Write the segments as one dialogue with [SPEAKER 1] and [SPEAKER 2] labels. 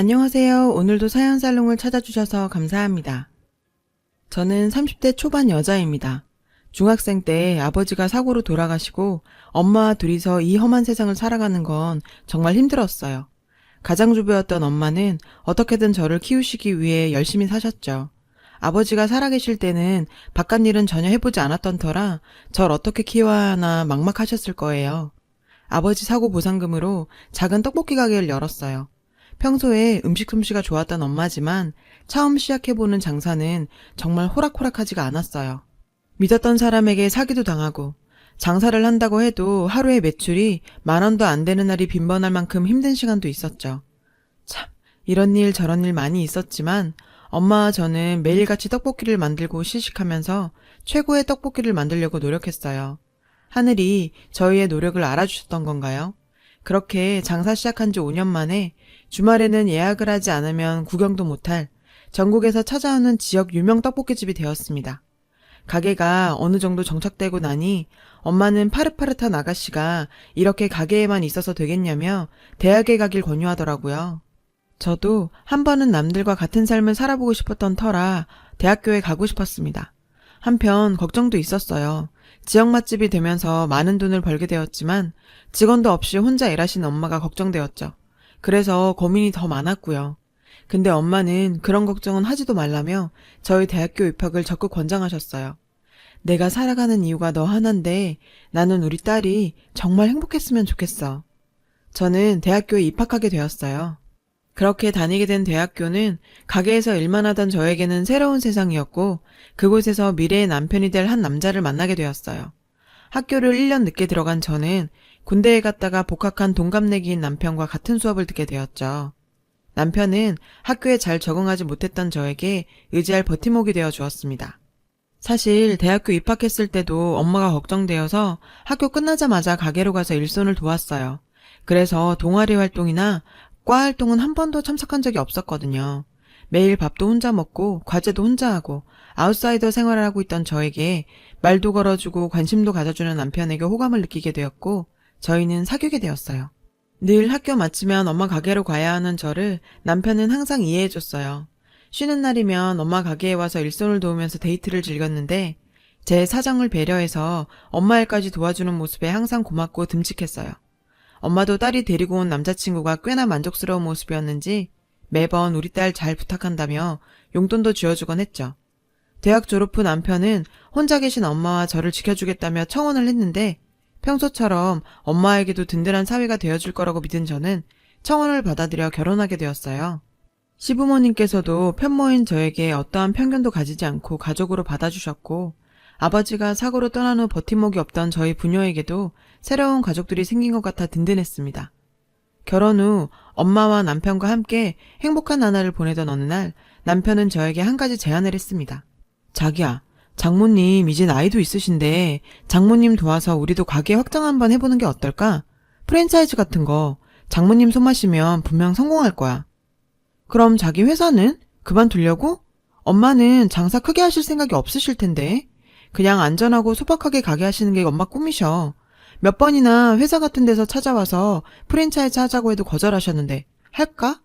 [SPEAKER 1] 안녕하세요. 오늘도 사연살롱을 찾아주셔서 감사합니다. 저는 30대 초반 여자입니다. 중학생 때 아버지가 사고로 돌아가시고 엄마와 둘이서 이 험한 세상을 살아가는 건 정말 힘들었어요. 가장주부였던 엄마는 어떻게든 저를 키우시기 위해 열심히 사셨죠. 아버지가 살아계실 때는 바깥 일은 전혀 해보지 않았던 터라 절 어떻게 키워야 하나 막막하셨을 거예요. 아버지 사고 보상금으로 작은 떡볶이 가게를 열었어요. 평소에 음식 솜씨가 좋았던 엄마지만 처음 시작해보는 장사는 정말 호락호락하지가 않았어요. 믿었던 사람에게 사기도 당하고 장사를 한다고 해도 하루의 매출이 만 원도 안 되는 날이 빈번할 만큼 힘든 시간도 있었죠. 참, 이런 일 저런 일 많이 있었지만 엄마와 저는 매일같이 떡볶이를 만들고 시식하면서 최고의 떡볶이를 만들려고 노력했어요. 하늘이 저희의 노력을 알아주셨던 건가요? 그렇게 장사 시작한 지 5년 만에 주말에는 예약을 하지 않으면 구경도 못할 전국에서 찾아오는 지역 유명 떡볶이집이 되었습니다. 가게가 어느 정도 정착되고 나니 엄마는 파릇파릇한 아가씨가 이렇게 가게에만 있어서 되겠냐며 대학에 가길 권유하더라고요. 저도 한 번은 남들과 같은 삶을 살아보고 싶었던 터라 대학교에 가고 싶었습니다. 한편 걱정도 있었어요. 지역 맛집이 되면서 많은 돈을 벌게 되었지만 직원도 없이 혼자 일하시는 엄마가 걱정되었죠. 그래서 고민이 더 많았고요. 근데 엄마는 그런 걱정은 하지도 말라며 저희 대학교 입학을 적극 권장하셨어요. 내가 살아가는 이유가 너 하나인데 나는 우리 딸이 정말 행복했으면 좋겠어. 저는 대학교에 입학하게 되었어요. 그렇게 다니게 된 대학교는 가게에서 일만 하던 저에게는 새로운 세상이었고 그곳에서 미래의 남편이 될 한 남자를 만나게 되었어요. 학교를 1년 늦게 들어간 저는 군대에 갔다가 복학한 동갑내기인 남편과 같은 수업을 듣게 되었죠. 남편은 학교에 잘 적응하지 못했던 저에게 의지할 버팀목이 되어 주었습니다. 사실 대학교 입학했을 때도 엄마가 걱정되어서 학교 끝나자마자 가게로 가서 일손을 도왔어요. 그래서 동아리 활동이나 과 활동은 한 번도 참석한 적이 없었거든요. 매일 밥도 혼자 먹고 과제도 혼자 하고 아웃사이더 생활을 하고 있던 저에게 말도 걸어주고 관심도 가져주는 남편에게 호감을 느끼게 되었고 저희는 사귀게 되었어요. 늘 학교 마치면 엄마 가게로 가야 하는 저를 남편은 항상 이해해줬어요. 쉬는 날이면 엄마 가게에 와서 일손을 도우면서 데이트를 즐겼는데 제 사정을 배려해서 엄마 일까지 도와주는 모습에 항상 고맙고 듬직했어요. 엄마도 딸이 데리고 온 남자친구가 꽤나 만족스러운 모습이었는지 매번 우리 딸 잘 부탁한다며 용돈도 쥐어주곤 했죠. 대학 졸업 후 남편은 혼자 계신 엄마와 저를 지켜주겠다며 청혼을 했는데 평소처럼 엄마에게도 든든한 사위가 되어줄 거라고 믿은 저는 청혼을 받아들여 결혼하게 되었어요. 시부모님께서도 편모인 저에게 어떠한 편견도 가지지 않고 가족으로 받아주셨고 아버지가 사고로 떠난 후 버팀목이 없던 저희 부녀에게도 새로운 가족들이 생긴 것 같아 든든했습니다. 결혼 후 엄마와 남편과 함께 행복한 나날을 보내던 어느 날 남편은 저에게 한 가지 제안을 했습니다. 자기야, 장모님 이제 나이도 있으신데 장모님 도와서 우리도 가게 확장 한번 해보는 게 어떨까? 프랜차이즈 같은 거 장모님 손마시면 분명 성공할 거야. 그럼 자기 회사는 그만두려고? 엄마는 장사 크게 하실 생각이 없으실 텐데. 그냥 안전하고 소박하게 가게 하시는 게 엄마 꿈이셔. 몇 번이나 회사 같은 데서 찾아와서 프랜차이즈 하자고 해도 거절하셨는데 할까?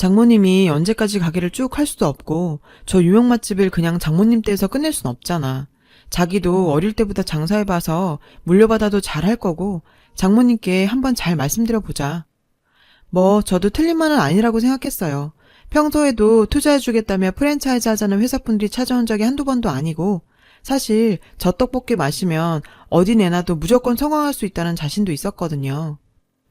[SPEAKER 1] 장모님이 언제까지 가게를 쭉 할 수도 없고 저 유명 맛집을 그냥 장모님 떼서 끝낼 순 없잖아. 자기도 어릴 때부터 장사해봐서 물려받아도 잘할 거고 장모님께 한번 잘 말씀드려 보자. 뭐 저도 틀린 말은 아니라고 생각했어요. 평소에도 투자해주겠다며 프랜차이즈 하자는 회사분들이 찾아온 적이 한두 번도 아니고 사실 저 떡볶이 마시면 어디 내놔도 무조건 성공할 수 있다는 자신도 있었거든요.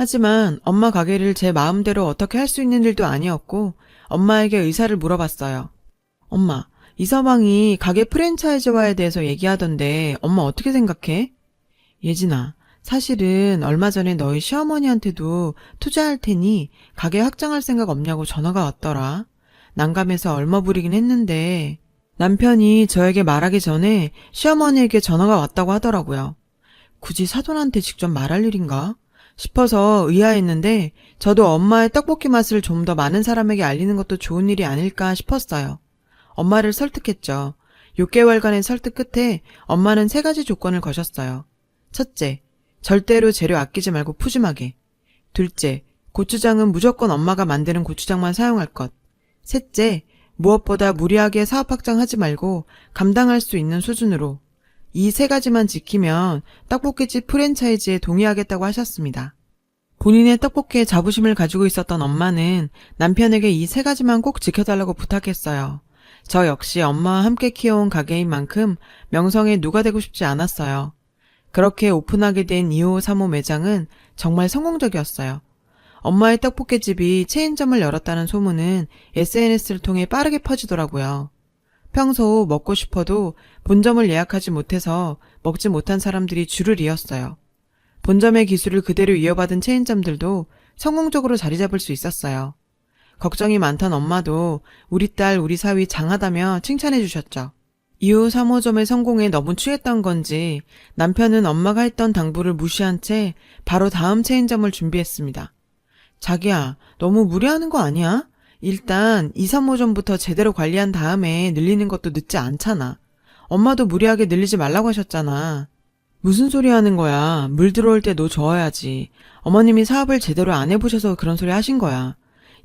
[SPEAKER 1] 하지만 엄마 가게를 제 마음대로 어떻게 할 수 있는 일도 아니었고 엄마에게 의사를 물어봤어요. 엄마, 이서방이 가게 프랜차이즈화에 대해서 얘기하던데 엄마 어떻게 생각해? 예진아, 사실은 얼마 전에 너희 시어머니한테도 투자할 테니 가게 확장할 생각 없냐고 전화가 왔더라. 난감해서 얼머부리긴 했는데 남편이 저에게 말하기 전에 시어머니에게 전화가 왔다고 하더라고요. 굳이 사돈한테 직접 말할 일인가? 싶어서 의아했는데 저도 엄마의 떡볶이 맛을 좀 더 많은 사람에게 알리는 것도 좋은 일이 아닐까 싶었어요. 엄마를 설득했죠. 6개월간의 설득 끝에 엄마는 세 가지 조건을 거셨어요. 첫째, 절대로 재료 아끼지 말고 푸짐하게. 둘째, 고추장은 무조건 엄마가 만드는 고추장만 사용할 것. 셋째, 무엇보다 무리하게 사업 확장하지 말고 감당할 수 있는 수준으로. 이 세 가지만 지키면 떡볶이집 프랜차이즈에 동의하겠다고 하셨습니다. 본인의 떡볶이에 자부심을 가지고 있었던 엄마는 남편에게 이 세 가지만 꼭 지켜달라고 부탁했어요. 저 역시 엄마와 함께 키워온 가게인 만큼 명성에 누가 되고 싶지 않았어요. 그렇게 오픈하게 된 2호 3호 매장은 정말 성공적이었어요. 엄마의 떡볶이집이 체인점을 열었다는 소문은 SNS를 통해 빠르게 퍼지더라고요. 평소 먹고 싶어도 본점을 예약하지 못해서 먹지 못한 사람들이 줄을 이었어요. 본점의 기술을 그대로 이어받은 체인점들도 성공적으로 자리 잡을 수 있었어요. 걱정이 많던 엄마도 우리 딸, 우리 사위 장하다며 칭찬해 주셨죠. 이후 3호점의 성공에 너무 취했던 건지 남편은 엄마가 했던 당부를 무시한 채 바로 다음 체인점을 준비했습니다. 자기야, 너무 무리하는 거 아니야? 일단 2, 3호점부터 제대로 관리한 다음에 늘리는 것도 늦지 않잖아. 엄마도 무리하게 늘리지 말라고 하셨잖아. 무슨 소리 하는 거야. 물 들어올 때너 저어야지. 어머님이 사업을 제대로 안 해보셔서 그런 소리 하신 거야.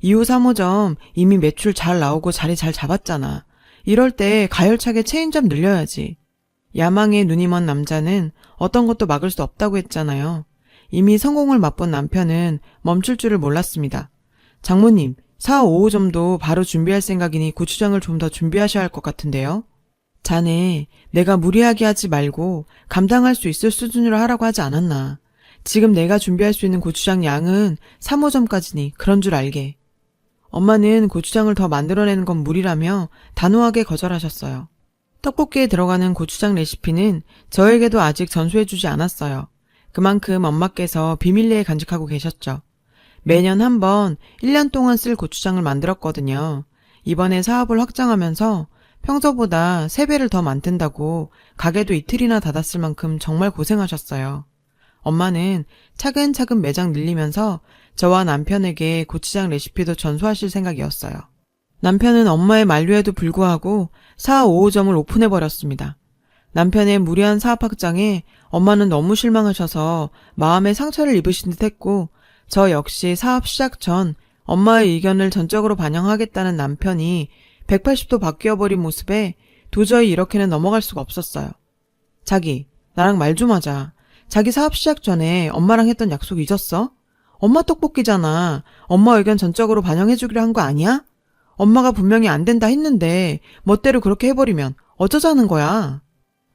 [SPEAKER 1] 2호 3호점 이미 매출 잘 나오고 자리 잘 잡았잖아. 이럴 때 가열차게 체인점 늘려야지. 야망에 눈이 먼 남자는 어떤 것도 막을 수 없다고 했잖아요. 이미 성공을 맛본 남편은 멈출 줄을 몰랐습니다. 장모님, 4, 5호점도 바로 준비할 생각이니 고추장을 좀 더 준비하셔야 할 것 같은데요. 자네, 내가 무리하게 하지 말고 감당할 수 있을 수준으로 하라고 하지 않았나. 지금 내가 준비할 수 있는 고추장 양은 3호점까지니 그런 줄 알게. 엄마는 고추장을 더 만들어내는 건 무리라며 단호하게 거절하셨어요. 떡볶이에 들어가는 고추장 레시피는 저에게도 아직 전수해주지 않았어요. 그만큼 엄마께서 비밀리에 간직하고 계셨죠. 매년 한 번 1년 동안 쓸 고추장을 만들었거든요. 이번에 사업을 확장하면서 평소보다 3배를 더 만든다고 가게도 이틀이나 닫았을 만큼 정말 고생하셨어요. 엄마는 차근차근 매장 늘리면서 저와 남편에게 고추장 레시피도 전수하실 생각이었어요. 남편은 엄마의 만류에도 불구하고 4, 5호점을 오픈해버렸습니다. 남편의 무리한 사업 확장에 엄마는 너무 실망하셔서 마음에 상처를 입으신 듯 했고, 저 역시 사업 시작 전 엄마의 의견을 전적으로 반영하겠다는 남편이 180도 바뀌어버린 모습에 도저히 이렇게는 넘어갈 수가 없었어요. 자기, 나랑 말 좀 하자. 자기 사업 시작 전에 엄마랑 했던 약속 잊었어? 엄마 떡볶이잖아. 엄마 의견 전적으로 반영해주기로 한 거 아니야? 엄마가 분명히 안 된다 했는데 멋대로 그렇게 해버리면 어쩌자는 거야.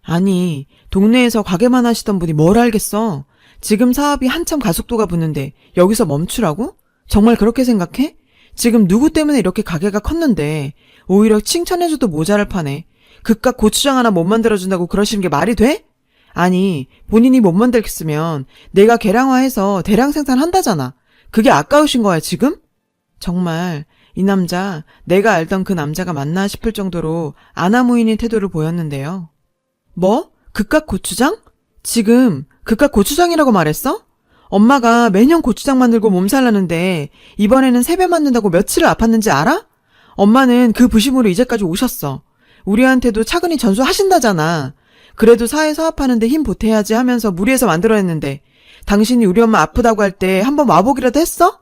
[SPEAKER 1] 아니, 동네에서 가게만 하시던 분이 뭘 알겠어? 지금 사업이 한참 가속도가 붙는데 여기서 멈추라고? 정말 그렇게 생각해? 지금 누구 때문에 이렇게 가게가 컸는데 오히려 칭찬해줘도 모자랄 판에 그깟 고추장 하나 못 만들어준다고 그러시는 게 말이 돼? 아니, 본인이 못 만들겠으면 내가 계량화해서 대량 생산한다잖아. 그게 아까우신 거야, 지금? 정말 이 남자 내가 알던 그 남자가 맞나 싶을 정도로 아나무인인 태도를 보였는데요. 뭐? 그깟 고추장? 지금 그깟 고추장이라고 말했어? 엄마가 매년 고추장 만들고 몸살나는데 이번에는 세배 만든다고 며칠을 아팠는지 알아? 엄마는 그 부심으로 이제까지 오셨어. 우리한테도 차근히 전수하신다잖아. 그래도 사회 사업하는데 힘 보태야지 하면서 무리해서 만들어냈는데 당신이 우리 엄마 아프다고 할 때 한번 와보기라도 했어?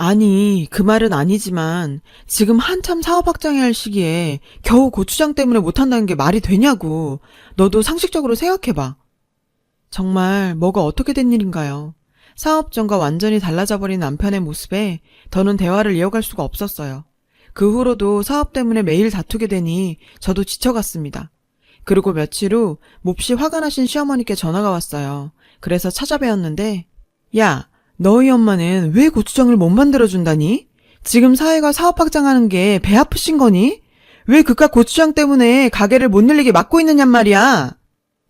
[SPEAKER 1] 아니, 그 말은 아니지만 지금 한참 사업 확장해야 할 시기에 겨우 고추장 때문에 못한다는 게 말이 되냐고. 너도 상식적으로 생각해봐. 정말 뭐가 어떻게 된 일인가요? 사업 전과 완전히 달라져 버린 남편의 모습에 더는 대화를 이어갈 수가 없었어요. 그 후로도 사업 때문에 매일 다투게 되니 저도 지쳐갔습니다. 그리고 며칠 후 몹시 화가 나신 시어머니께 전화가 왔어요. 그래서 찾아뵈었는데, 야, 너희 엄마는 왜 고추장을 못 만들어준다니? 지금 사회가 사업 확장하는 게 배 아프신 거니? 왜 그깟 고추장 때문에 가게를 못 늘리게 막고 있느냔 말이야?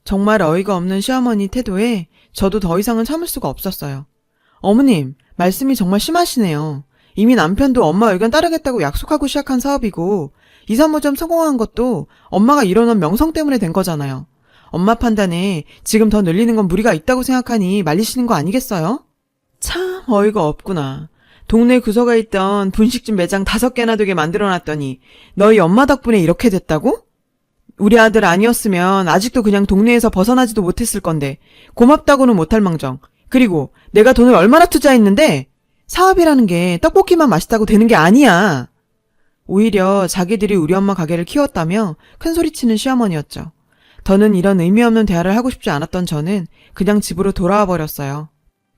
[SPEAKER 1] 정말 어이가 없는 시어머니 태도에 저도 더 이상은 참을 수가 없었어요. 어머님, 말씀이 정말 심하시네요. 이미 남편도 엄마 의견 따르겠다고 약속하고 시작한 사업이고, 2, 3호점 성공한 것도 엄마가 이뤄놓은 명성 때문에 된 거잖아요. 엄마 판단에 지금 더 늘리는 건 무리가 있다고 생각하니 말리시는 거 아니겠어요? 참 어이가 없구나. 동네 구석에 있던 분식집 매장 다섯 개나 되게 만들어 놨더니 너희 엄마 덕분에 이렇게 됐다고? 우리 아들 아니었으면 아직도 그냥 동네에서 벗어나지도 못했을 건데 고맙다고는 못할 망정. 그리고 내가 돈을 얼마나 투자했는데 사업이라는 게 떡볶이만 맛있다고 되는 게 아니야. 오히려 자기들이 우리 엄마 가게를 키웠다며 큰 소리치는 시어머니였죠. 더는 이런 의미 없는 대화를 하고 싶지 않았던 저는 그냥 집으로 돌아와 버렸어요.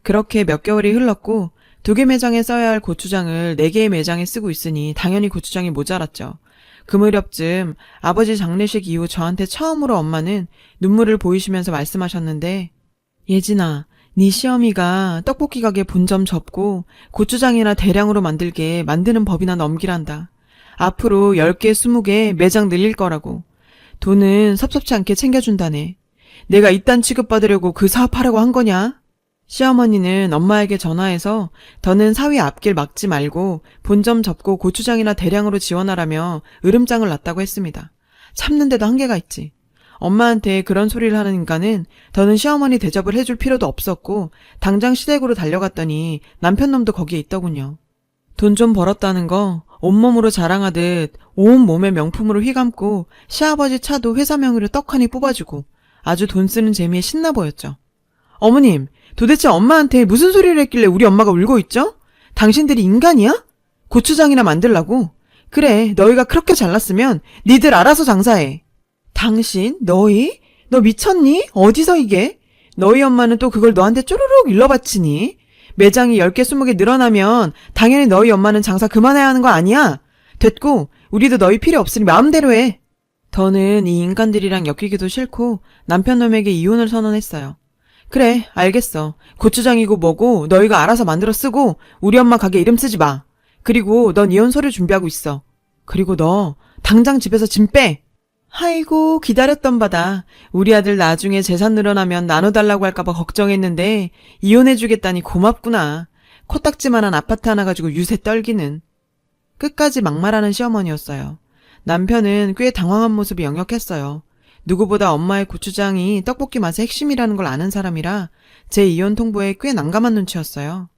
[SPEAKER 1] 그렇게 몇 개월이 흘렀고 두 개 매장에 써야 할 고추장을 네 개의 매장에 쓰고 있으니 당연히 고추장이 모자랐죠. 그 무렵쯤 아버지 장례식 이후 저한테 처음으로 엄마는 눈물을 보이시면서 말씀하셨는데 예진아, 네 시어미가 떡볶이 가게 본점 접고 고추장이나 대량으로 만들게 만드는 법이나 넘기란다. 앞으로 10개, 20개 매장 늘릴 거라고. 돈은 섭섭치 않게 챙겨준다네. 내가 이딴 취급받으려고 그 사업하려고 한 거냐? 시어머니는 엄마에게 전화해서 더는 사위 앞길 막지 말고 본점 접고 고추장이나 대량으로 지원하라며 으름장을 놨다고 했습니다. 참는데도 한계가 있지. 엄마한테 그런 소리를 하는 인간은 더는 시어머니 대접을 해줄 필요도 없었고 당장 시댁으로 달려갔더니 남편놈도 거기에 있더군요. 돈 좀 벌었다는 거 온몸으로 자랑하듯 온 몸에 명품으로 휘감고 시아버지 차도 회사 명의로 떡하니 뽑아주고 아주 돈 쓰는 재미에 신나 보였죠. 어머님, 도대체 엄마한테 무슨 소리를 했길래 우리 엄마가 울고 있죠? 당신들이 인간이야? 고추장이나 만들라고? 그래, 너희가 그렇게 잘났으면 니들 알아서 장사해. 당신? 너희? 너 미쳤니? 어디서 이게? 너희 엄마는 또 그걸 너한테 쪼르륵 일러바치니? 매장이 10개, 20개 늘어나면 당연히 너희 엄마는 장사 그만해야 하는 거 아니야? 됐고, 우리도 너희 필요 없으니 마음대로 해. 더는 이 인간들이랑 엮이기도 싫고 남편놈에게 이혼을 선언했어요. 그래, 알겠어. 고추장이고 뭐고 너희가 알아서 만들어 쓰고 우리 엄마 가게 이름 쓰지 마. 그리고 넌 이혼 서류 준비하고 있어. 그리고 너 당장 집에서 짐 빼. 아이고, 기다렸던 바다. 우리 아들 나중에 재산 늘어나면 나눠달라고 할까봐 걱정했는데, 이혼해주겠다니 고맙구나. 코딱지만한 아파트 하나 가지고 유세 떨기는. 끝까지 막말하는 시어머니였어요. 남편은 꽤 당황한 모습이 역력했어요. 누구보다 엄마의 고추장이 떡볶이 맛의 핵심이라는 걸 아는 사람이라 제 이혼 통보에 꽤 난감한 눈치였어요.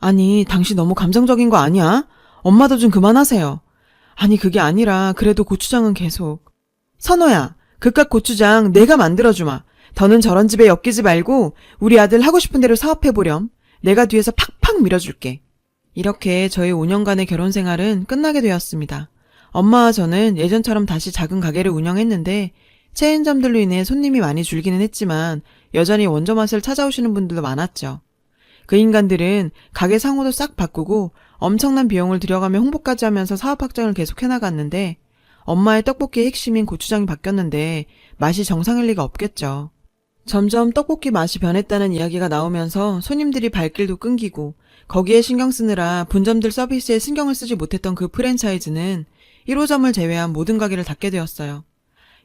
[SPEAKER 1] 아니, 당신 너무 감정적인 거 아니야? 엄마도 좀 그만하세요. 아니, 그게 아니라 그래도 고추장은 계속. 선호야, 그깟 고추장 내가 만들어주마. 더는 저런 집에 엮이지 말고 우리 아들 하고 싶은 대로 사업해보렴. 내가 뒤에서 팍팍 밀어줄게. 이렇게 저희 5년간의 결혼 생활은 끝나게 되었습니다. 엄마와 저는 예전처럼 다시 작은 가게를 운영했는데 체인점들로 인해 손님이 많이 줄기는 했지만 여전히 원조 맛을 찾아오시는 분들도 많았죠. 그 인간들은 가게 상호도 싹 바꾸고 엄청난 비용을 들여가며 홍보까지 하면서 사업 확장을 계속 해나갔는데 엄마의 떡볶이의 핵심인 고추장이 바뀌었는데 맛이 정상일 리가 없겠죠. 점점 떡볶이 맛이 변했다는 이야기가 나오면서 손님들이 발길도 끊기고 거기에 신경 쓰느라 분점들 서비스에 신경을 쓰지 못했던 그 프랜차이즈는 1호점을 제외한 모든 가게를 닫게 되었어요.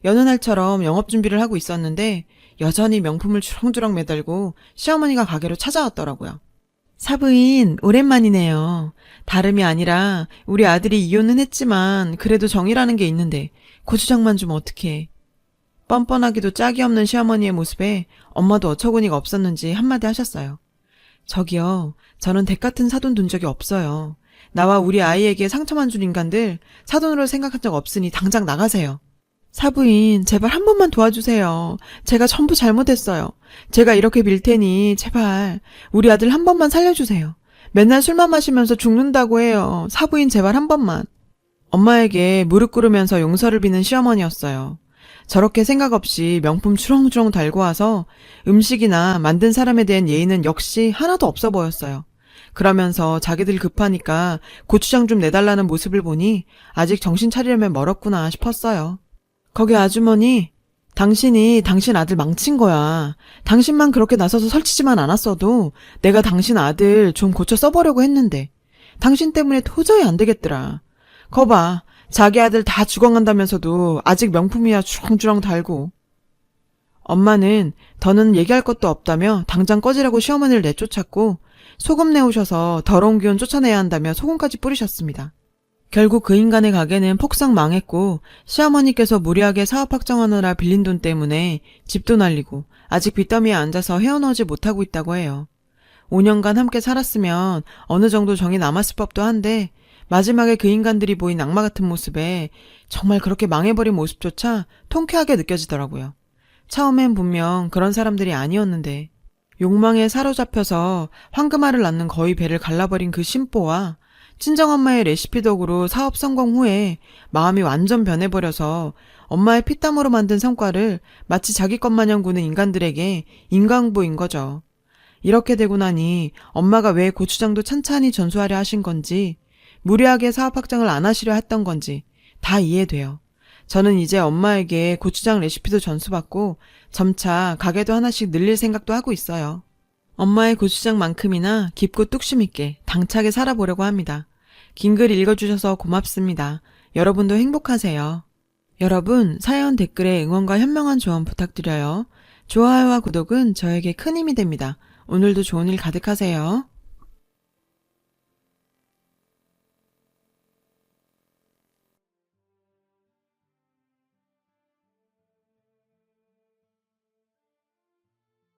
[SPEAKER 1] 여느 날처럼 영업 준비를 하고 있었는데 여전히 명품을 주렁주렁 매달고 시어머니가 가게로 찾아왔더라고요. 사부인, 오랜만이네요. 다름이 아니라 우리 아들이 이혼은 했지만 그래도 정이라는 게 있는데 고추장만 좀 어떡해. 뻔뻔하기도 짝이 없는 시어머니의 모습에 엄마도 어처구니가 없었는지 한마디 하셨어요. 저기요, 저는 댁 같은 사돈 둔 적이 없어요. 나와 우리 아이에게 상처만 준 인간들 사돈으로 생각한 적 없으니 당장 나가세요. 사부인, 제발 한 번만 도와주세요. 제가 전부 잘못했어요. 제가 이렇게 빌 테니, 제발, 우리 아들 한 번만 살려주세요. 맨날 술만 마시면서 죽는다고 해요. 사부인, 제발 한 번만. 엄마에게 무릎 꿇으면서 용서를 비는 시어머니였어요. 저렇게 생각 없이 명품 추렁추렁 달고 와서 음식이나 만든 사람에 대한 예의는 역시 하나도 없어 보였어요. 그러면서 자기들 급하니까 고추장 좀 내달라는 모습을 보니 아직 정신 차리려면 멀었구나 싶었어요. 거기 아주머니, 당신이 당신 아들 망친 거야. 당신만 그렇게 나서서 설치지만 않았어도 내가 당신 아들 좀 고쳐 써보려고 했는데 당신 때문에 도저히 안 되겠더라. 거봐, 자기 아들 다 죽어간다면서도 아직 명품이야 주렁주렁 달고. 엄마는 더는 얘기할 것도 없다며 당장 꺼지라고 시어머니를 내쫓았고 소금 내오셔서 더러운 기운 쫓아내야 한다며 소금까지 뿌리셨습니다. 결국 그 인간의 가게는 폭삭 망했고 시어머니께서 무리하게 사업 확정하느라 빌린 돈 때문에 집도 날리고 아직 빚더미에 앉아서 헤어나오지 못하고 있다고 해요. 5년간 함께 살았으면 어느 정도 정이 남았을 법도 한데 마지막에 그 인간들이 보인 악마 같은 모습에 정말 그렇게 망해버린 모습조차 통쾌하게 느껴지더라고요. 처음엔 분명 그런 사람들이 아니었는데 욕망에 사로잡혀서 황금알을 낳는 거의 배를 갈라버린 그 심보와 친정엄마의 레시피 덕으로 사업 성공 후에 마음이 완전 변해버려서 엄마의 피땀으로 만든 성과를 마치 자기 것 마냥 구는 인간들에게 인강보인 거죠. 이렇게 되고 나니 엄마가 왜 고추장도 찬찬히 전수하려 하신 건지 무리하게 사업 확장을 안 하시려 했던 건지 다 이해돼요. 저는 이제 엄마에게 고추장 레시피도 전수받고 점차 가게도 하나씩 늘릴 생각도 하고 있어요. 엄마의 고추장만큼이나 깊고 뚝심 있게 당차게 살아보려고 합니다. 긴 글 읽어주셔서 고맙습니다. 여러분도 행복하세요. 여러분, 사연 댓글에 응원과 현명한 조언 부탁드려요. 좋아요와 구독은 저에게 큰 힘이 됩니다. 오늘도 좋은 일 가득하세요.